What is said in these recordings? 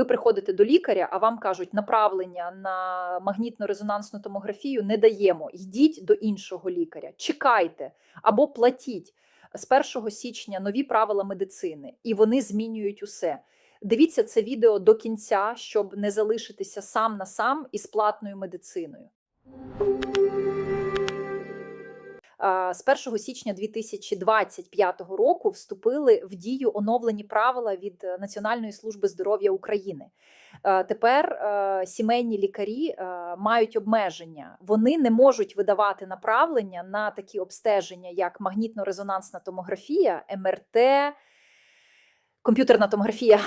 Ви приходите до лікаря, а вам кажуть, направлення на магнітно-резонансну томографію не даємо. Йдіть до іншого лікаря, чекайте або платіть з 1 січня нові правила медицини, і вони змінюють усе. Дивіться це відео до кінця, щоб не залишитися сам на сам із платною медициною. А, З 1 січня 2025 року вступили в дію оновлені правила від е, Національної служби здоров'я України. Е, Тепер е, сімейні лікарі е, мають обмеження. Вони не можуть видавати направлення на такі обстеження, як магнітно-резонансна томографія, МРТ, комп'ютерна томографія,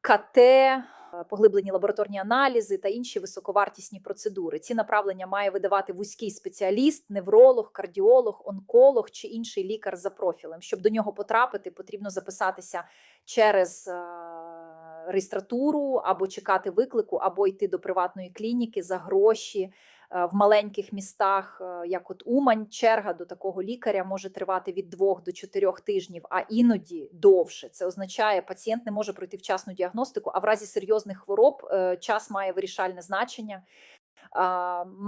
КТ, е, поглиблені лабораторні аналізи та інші високовартісні процедури. Ці направлення має видавати вузький спеціаліст, невролог, кардіолог, онколог чи інший лікар за профілем. Щоб до нього потрапити, потрібно записатися через е, реєстратуру або чекати виклику, або йти до приватної клініки за гроші. Е, В маленьких містах, е, як от Умань, черга до такого лікаря може тривати від двох до чотирьох тижнів, а іноді довше. Це означає, пацієнт не може пройти вчасну діагностику, а в разі серйозних хвороб е, час має вирішальне значення.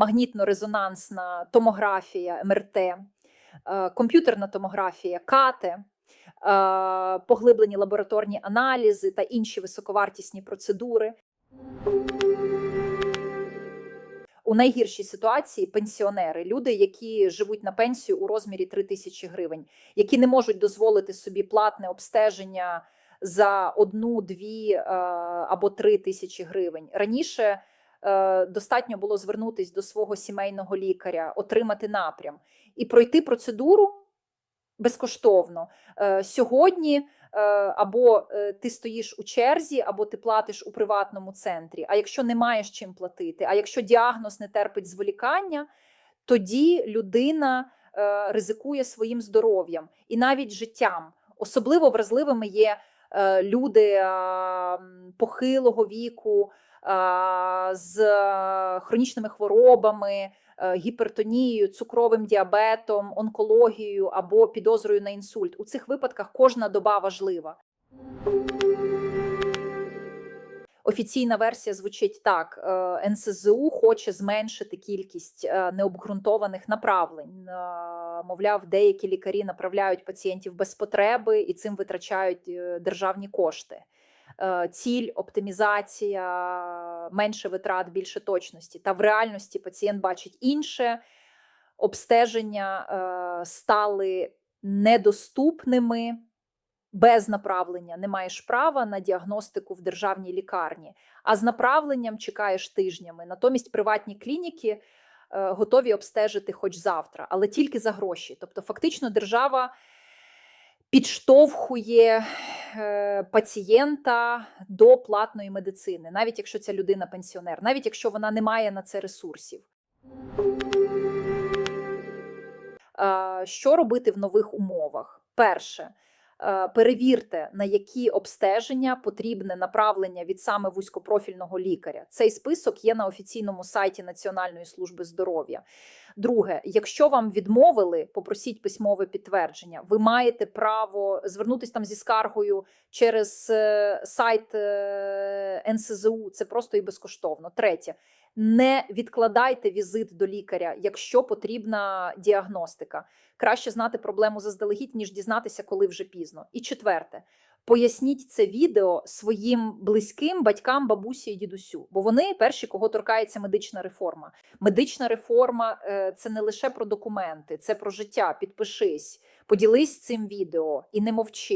Магнітно-резонансна томографія, МРТ, комп'ютерна томографія, КАТЕ, поглиблені лабораторні аналізи та інші високовартісні процедури. У найгіршій ситуації пенсіонери, люди, які живуть на пенсію у розмірі 3 тисячі гривень, які не можуть дозволити собі платне обстеження за одну, дві е, або три тисячі гривень. Раніше е, достатньо було звернутися до свого сімейного лікаря, отримати напрям і пройти процедуру безкоштовно. Е, Сьогодні або е, ти стоїш у черзі, або ти платиш у приватному центрі. А якщо не маєш чим платити, а якщо діагноз не терпить зволікання, тоді людина е, ризикує своїм здоров'ям і навіть життям. Особливо вразливими є е, люди е, похилого віку е, з е, хронічними хворобами, е, гіпертонією, цукровим діабетом, онкологією або підозрою на інсульт. У цих випадках кожна доба важлива. Офіційна версія звучить так: е, НСЗУ хоче зменшити кількість е, необґрунтованих направлень. Е, Мовляв, деякі лікарі направляють пацієнтів без потреби і цим витрачають е, державні кошти. Е, Ціль, оптимізація, менше витрат, більше точності. Та в реальності пацієнт бачить інше. Обстеження е, стали недоступними без направлення не маєш права на діагностику в державній лікарні, а з направленням чекаєш тижнями. Натомість приватні клініки е, готові обстежити хоч завтра, але тільки за гроші. Тобто, фактично, держава підштовхує е, пацієнта до платної медицини, навіть якщо ця людина пенсіонер, навіть якщо вона не має на це ресурсів. Що робити в нових умовах? Перше, перевірте, на які обстеження потрібне направлення від саме вузькопрофільного лікаря. Цей список є на офіційному сайті Національної служби здоров'я. Друге, якщо вам відмовили, попросіть письмове підтвердження. Ви маєте право звернутися там зі скаргою через е, сайт е, НСЗУ. Це просто і безкоштовно. Третє. Не відкладайте візит до лікаря, якщо потрібна діагностика. Краще знати проблему заздалегідь, ніж дізнатися, коли вже пізно. І четверте, поясніть це відео своїм близьким батькам, бабусі і дідусю, бо вони перші, кого торкається медична реформа. Медична реформа е, це не лише про документи, це про життя. Підпишись, поділись цим відео і не мовчи.